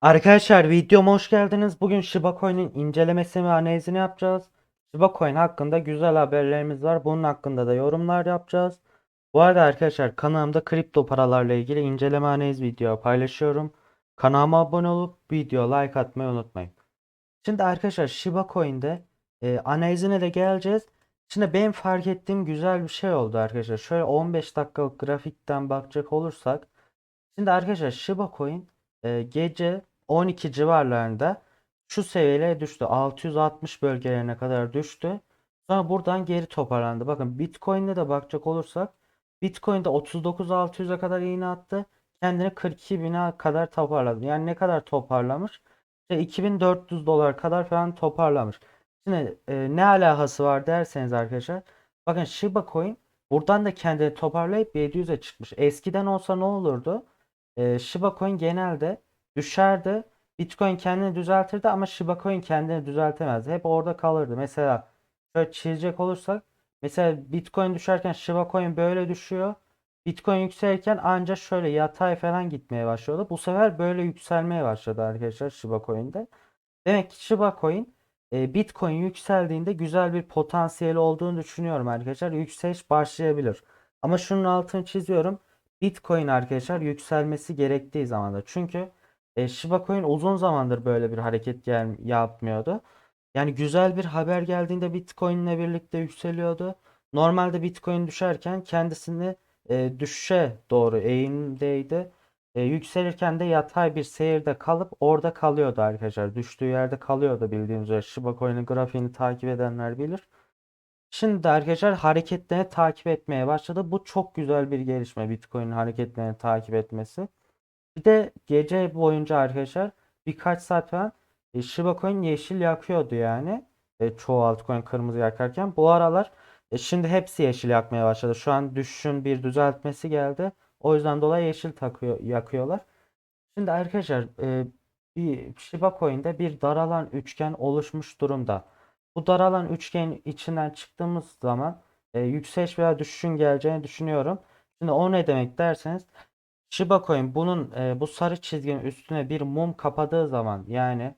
Arkadaşlar videoma hoş geldiniz. Bugün Shiba Coin'in incelemesini ve analizini yapacağız. Shiba Coin hakkında güzel haberlerimiz var. Bunun hakkında da yorumlar yapacağız. Bu arada arkadaşlar kanalımda kripto paralarla ilgili inceleme analiz video paylaşıyorum. Kanalıma abone olup video like atmayı unutmayın. Şimdi arkadaşlar Shiba Coin'de e, analizine de geleceğiz. Şimdi benim fark ettiğim güzel bir şey oldu arkadaşlar. Şöyle 15 dakikalık grafikten bakacak olursak. Şimdi arkadaşlar Shiba Coin e, gece 12 civarlarında şu seviyelere düştü. 660 bölgelerine kadar düştü. Sonra buradan geri toparlandı. Bakın Bitcoin'de de bakacak olursak Bitcoin'de 39.600'e kadar iğne attı. Kendini 42.000'e kadar toparladı. Yani ne kadar toparlamış? İşte 2400 dolar kadar falan toparlamış. Şimdi e, ne alakası var derseniz arkadaşlar. Bakın Shiba Coin buradan da kendini toparlayıp 700'e çıkmış. Eskiden olsa ne olurdu? E, Shiba Coin genelde düşerdi. Bitcoin kendini düzeltirdi ama Shiba Coin kendini düzeltemezdi. Hep orada kalırdı. Mesela şöyle çizecek olursak mesela Bitcoin düşerken Shiba Coin böyle düşüyor. Bitcoin yükselirken ancak şöyle yatay falan gitmeye başlıyordu. Bu sefer böyle yükselmeye başladı arkadaşlar Shiba Coin'de. Demek ki Shiba Coin e, Bitcoin yükseldiğinde güzel bir potansiyeli olduğunu düşünüyorum arkadaşlar. Yükseliş başlayabilir. Ama şunun altını çiziyorum. Bitcoin arkadaşlar yükselmesi gerektiği zamanda. Çünkü e, Shiba Coin uzun zamandır böyle bir hareket gel yapmıyordu. Yani güzel bir haber geldiğinde Bitcoin ile birlikte yükseliyordu. Normalde Bitcoin düşerken kendisini e, düşüşe doğru eğimdeydi. E, yükselirken de yatay bir seyirde kalıp orada kalıyordu arkadaşlar. Düştüğü yerde kalıyordu bildiğiniz üzere. Shiba Coin'in grafiğini takip edenler bilir. Şimdi de arkadaşlar hareketlerini takip etmeye başladı. Bu çok güzel bir gelişme Bitcoin'in hareketlerini takip etmesi. Bir de gece boyunca arkadaşlar birkaç saat falan e, Shiba Coin yeşil yakıyordu yani. E, çoğu altcoin kırmızı yakarken. Bu aralar e, şimdi hepsi yeşil yakmaya başladı. Şu an düşüşün bir düzeltmesi geldi. O yüzden dolayı yeşil takıyor, yakıyorlar. Şimdi arkadaşlar e, bir Shiba Coin'de bir daralan üçgen oluşmuş durumda. Bu daralan üçgen içinden çıktığımız zaman e, yükseliş veya düşüşün geleceğini düşünüyorum. Şimdi o ne demek derseniz Shiba Coin bunun e, bu sarı çizginin üstüne bir mum kapadığı zaman yani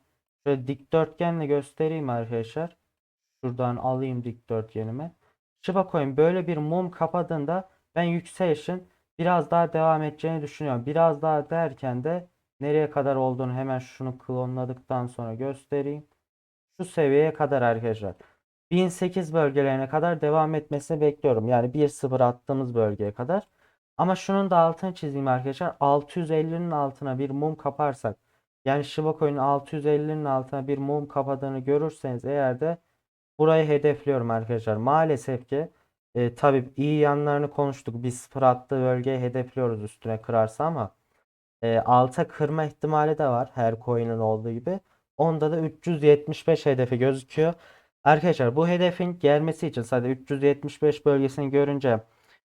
şöyle dikdörtgenle göstereyim arkadaşlar. Şuradan alayım dikdörtgenimi. Shiba Coin böyle bir mum kapadığında ben yükselişin biraz daha devam edeceğini düşünüyorum. Biraz daha derken de nereye kadar olduğunu hemen şunu klonladıktan sonra göstereyim. Şu seviyeye kadar arkadaşlar. 1008 bölgelerine kadar devam etmesini bekliyorum. Yani 1-0 attığımız bölgeye kadar. Ama şunun da altını çizeyim arkadaşlar. 650'nin altına bir mum kaparsak yani Shiba Coin'in 650'nin altına bir mum kapadığını görürseniz eğer de burayı hedefliyorum arkadaşlar. Maalesef ki e, tabii iyi yanlarını konuştuk. Biz sıfır attığı bölgeyi hedefliyoruz üstüne kırarsa ama e, alta kırma ihtimali de var her coin'in olduğu gibi. Onda da 375 hedefi gözüküyor. Arkadaşlar bu hedefin gelmesi için sadece 375 bölgesini görünce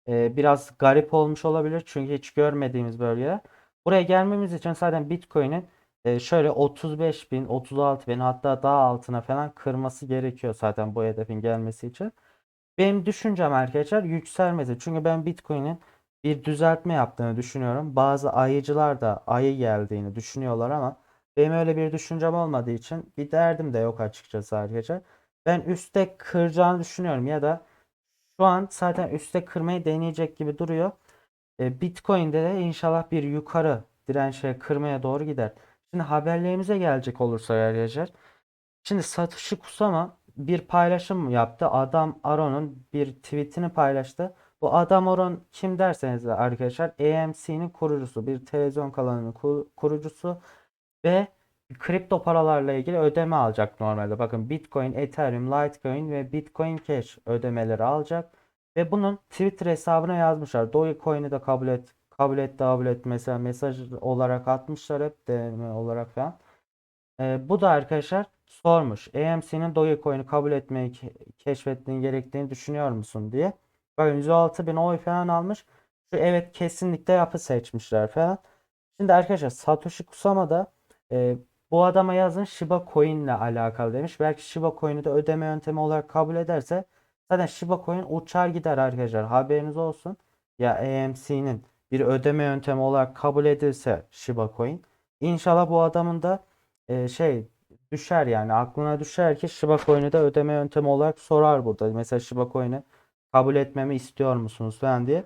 e, biraz garip olmuş olabilir. Çünkü hiç görmediğimiz bölge. Buraya gelmemiz için zaten Bitcoin'in e, şöyle 35 bin, 36 bin hatta daha altına falan kırması gerekiyor zaten bu hedefin gelmesi için. Benim düşüncem arkadaşlar yükselmesi. Çünkü ben Bitcoin'in bir düzeltme yaptığını düşünüyorum. Bazı ayıcılar da ayı geldiğini düşünüyorlar ama benim öyle bir düşüncem olmadığı için bir derdim de yok açıkçası arkadaşlar. Ben üstte kıracağını düşünüyorum ya da şu an zaten üstte kırmayı deneyecek gibi duruyor. E, Bitcoin'de de inşallah bir yukarı dirençe kırmaya doğru gider. Şimdi haberlerimize gelecek olursa arkadaşlar. Şimdi Satoshi Kusama bir paylaşım yaptı. Adam Aron'un bir tweetini paylaştı. Bu Adam Aron kim derseniz de arkadaşlar AMC'nin kurucusu, bir televizyon kanalının ku- kurucusu ve kripto paralarla ilgili ödeme alacak normalde. Bakın Bitcoin, Ethereum, Litecoin ve Bitcoin Cash ödemeleri alacak. Ve bunun Twitter hesabına yazmışlar. Dogecoin'i de kabul et, kabul et, kabul et mesela mesaj olarak atmışlar hep DM olarak falan. Ee, bu da arkadaşlar sormuş. AMC'nin Dogecoin'i kabul etmeyi ke- keşfettiğini gerektiğini düşünüyor musun diye. Bakın 106 bin oy falan almış. Şu evet kesinlikle yapı seçmişler falan. Şimdi arkadaşlar Satoshi Kusama da e, bu adama yazın Shiba Coin ile alakalı demiş. Belki Shiba Coin'i de ödeme yöntemi olarak kabul ederse zaten Shiba Coin uçar gider arkadaşlar. Haberiniz olsun. Ya AMC'nin bir ödeme yöntemi olarak kabul edilse Shiba Coin İnşallah bu adamın da e, şey düşer yani aklına düşer ki Shiba Coin'i de ödeme yöntemi olarak sorar burada. Mesela Shiba Coin'i kabul etmemi istiyor musunuz falan diye.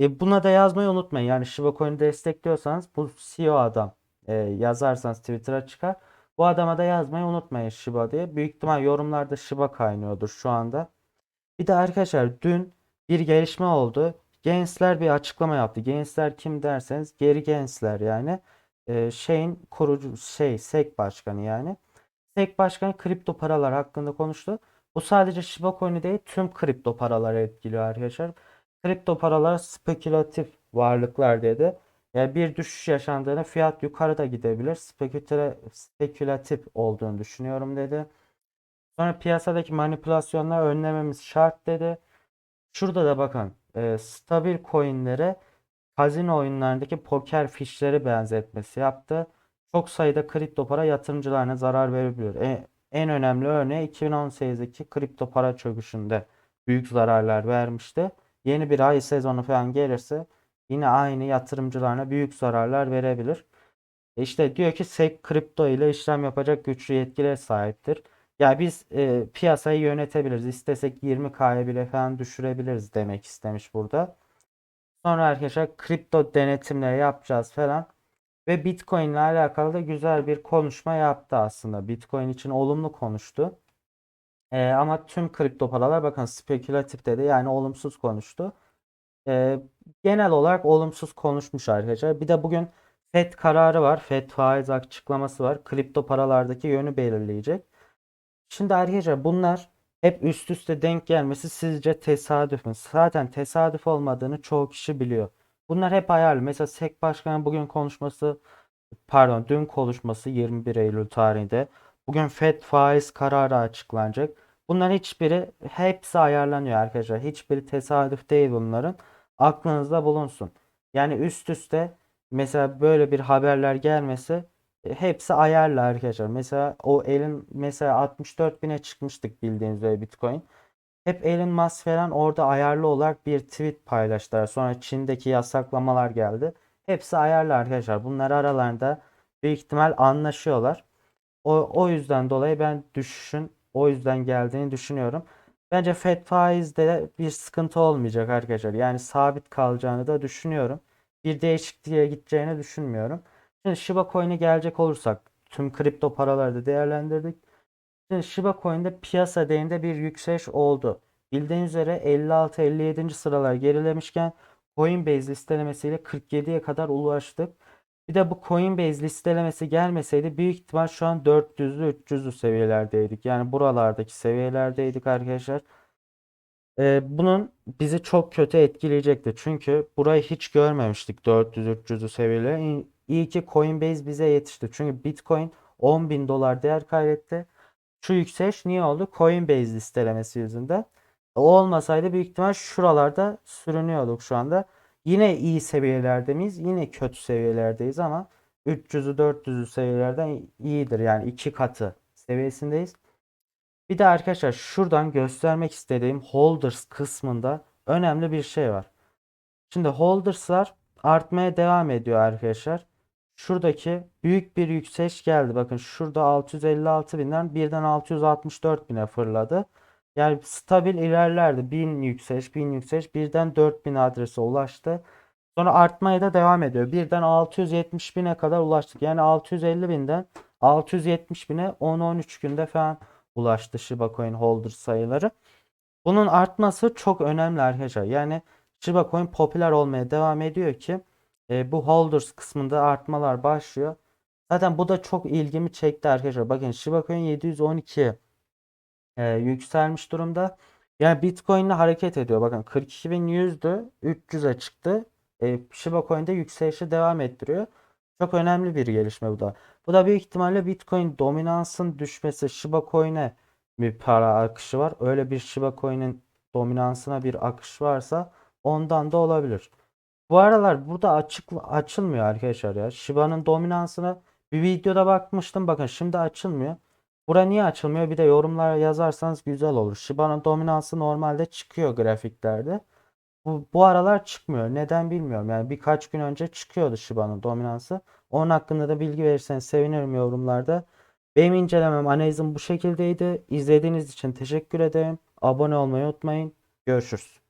E, buna da yazmayı unutmayın. Yani Shiba Coin'i destekliyorsanız bu CEO adam e, yazarsanız Twitter'a çıkar. Bu adama da yazmayı unutmayın Shiba diye. Büyük ihtimal yorumlarda Shiba kaynıyordur şu anda. Bir de arkadaşlar dün bir gelişme oldu. Gensler bir açıklama yaptı. Gensler kim derseniz geri Gensler yani. E, şeyin kurucu şey SEC başkanı yani. SEC başkanı kripto paralar hakkında konuştu. Bu sadece Shiba Coin'i değil tüm kripto paraları etkiliyor arkadaşlar. Kripto paralar spekülatif varlıklar dedi. Yani bir düşüş yaşandığında fiyat yukarıda gidebilir. Spekülatif, spekülatif olduğunu düşünüyorum dedi. Sonra piyasadaki manipülasyonları önlememiz şart dedi. Şurada da bakın e, stabil coinlere kazino oyunlarındaki poker fişleri benzetmesi yaptı. Çok sayıda kripto para yatırımcılarına zarar verebiliyor. E, en önemli örneği 2018'deki kripto para çöküşünde büyük zararlar vermişti. Yeni bir ay sezonu falan gelirse yine aynı yatırımcılarına büyük zararlar verebilir. E İşte diyor ki SEC kripto ile işlem yapacak güçlü yetkilere sahiptir. Yani biz e, piyasayı yönetebiliriz. İstesek 20K'ya bile falan düşürebiliriz demek istemiş burada. Sonra arkadaşlar kripto denetimleri yapacağız falan. Ve Bitcoin ile alakalı da güzel bir konuşma yaptı aslında. Bitcoin için olumlu konuştu. E, ama tüm kripto paralar bakın spekülatif dedi. Yani olumsuz konuştu. E, genel olarak olumsuz konuşmuş arkadaşlar. Bir de bugün FED kararı var. FED faiz açıklaması var. Kripto paralardaki yönü belirleyecek. Şimdi arkadaşlar bunlar hep üst üste denk gelmesi sizce tesadüf mü? Zaten tesadüf olmadığını çoğu kişi biliyor. Bunlar hep ayarlı. Mesela SEC Başkanı bugün konuşması pardon dün konuşması 21 Eylül tarihinde. Bugün FED faiz kararı açıklanacak. Bunların hiçbiri hepsi ayarlanıyor arkadaşlar. Hiçbiri tesadüf değil bunların. Aklınızda bulunsun. Yani üst üste mesela böyle bir haberler gelmesi hepsi ayarlı arkadaşlar. Mesela o elin mesela 64 bine çıkmıştık bildiğiniz üzere Bitcoin. Hep Elon Musk falan orada ayarlı olarak bir tweet paylaştılar. Sonra Çin'deki yasaklamalar geldi. Hepsi ayarlı arkadaşlar. Bunlar aralarında büyük ihtimal anlaşıyorlar. O, o yüzden dolayı ben düşüşün o yüzden geldiğini düşünüyorum. Bence Fed faizde bir sıkıntı olmayacak arkadaşlar. Yani sabit kalacağını da düşünüyorum. Bir değişikliğe gideceğini düşünmüyorum. Şimdi Shiba Coin'e gelecek olursak tüm kripto paraları da değerlendirdik. Şimdi Shiba Coin'de piyasa değerinde bir yükseliş oldu. Bildiğiniz üzere 56-57. sıralar gerilemişken Coinbase listelemesiyle 47'ye kadar ulaştık. Bir de bu Coinbase listelemesi gelmeseydi büyük ihtimal şu an 400'lü 300'lü seviyelerdeydik. Yani buralardaki seviyelerdeydik arkadaşlar. Ee, bunun bizi çok kötü etkileyecekti. Çünkü burayı hiç görmemiştik 400-300'lü seviyeleri. İyi- ki Coinbase bize yetişti. Çünkü Bitcoin 10 bin dolar değer kaybetti. Şu yükseliş niye oldu? Coinbase listelemesi yüzünden. O olmasaydı büyük ihtimal şuralarda sürünüyorduk şu anda. Yine iyi seviyelerde miyiz? Yine kötü seviyelerdeyiz ama 300'ü 400'ü seviyelerden iyidir. Yani iki katı seviyesindeyiz. Bir de arkadaşlar şuradan göstermek istediğim holders kısmında önemli bir şey var. Şimdi holders'lar artmaya devam ediyor arkadaşlar. Şuradaki büyük bir yükseliş geldi. Bakın şurada 656 binden birden 664 bine fırladı. Yani stabil ilerlerdi. 1000 yükseliş, 1000 yükseliş birden 4000 adrese ulaştı. Sonra artmaya da devam ediyor. Birden 670 bine kadar ulaştık. Yani 650 binden 670 bine 10-13 günde falan ulaştı Shiba Coin holder sayıları. Bunun artması çok önemli arkadaşlar. Yani Shiba Coin popüler olmaya devam ediyor ki e, bu holders kısmında artmalar başlıyor. Zaten bu da çok ilgimi çekti arkadaşlar. Bakın Shiba Coin 712 e, yükselmiş durumda. Yani Bitcoin ile hareket ediyor. Bakın 42.100'dü 300'e çıktı. E, Shiba Coin'de yükselişi devam ettiriyor. Çok önemli bir gelişme bu da. Bu da büyük ihtimalle Bitcoin dominansın düşmesi Shiba Coin'e bir para akışı var. Öyle bir Shiba Coin'in dominansına bir akış varsa ondan da olabilir. Bu aralar burada açık açılmıyor arkadaşlar ya. Shiba'nın dominansına bir videoda bakmıştım. Bakın şimdi açılmıyor. Bura niye açılmıyor? Bir de yorumlara yazarsanız güzel olur. Shiba'nın dominansı normalde çıkıyor grafiklerde. bu, bu aralar çıkmıyor. Neden bilmiyorum. Yani birkaç gün önce çıkıyordu Shiba'nın dominansı. Onun hakkında da bilgi verirseniz sevinirim yorumlarda. Benim incelemem analizim bu şekildeydi. İzlediğiniz için teşekkür ederim. Abone olmayı unutmayın. Görüşürüz.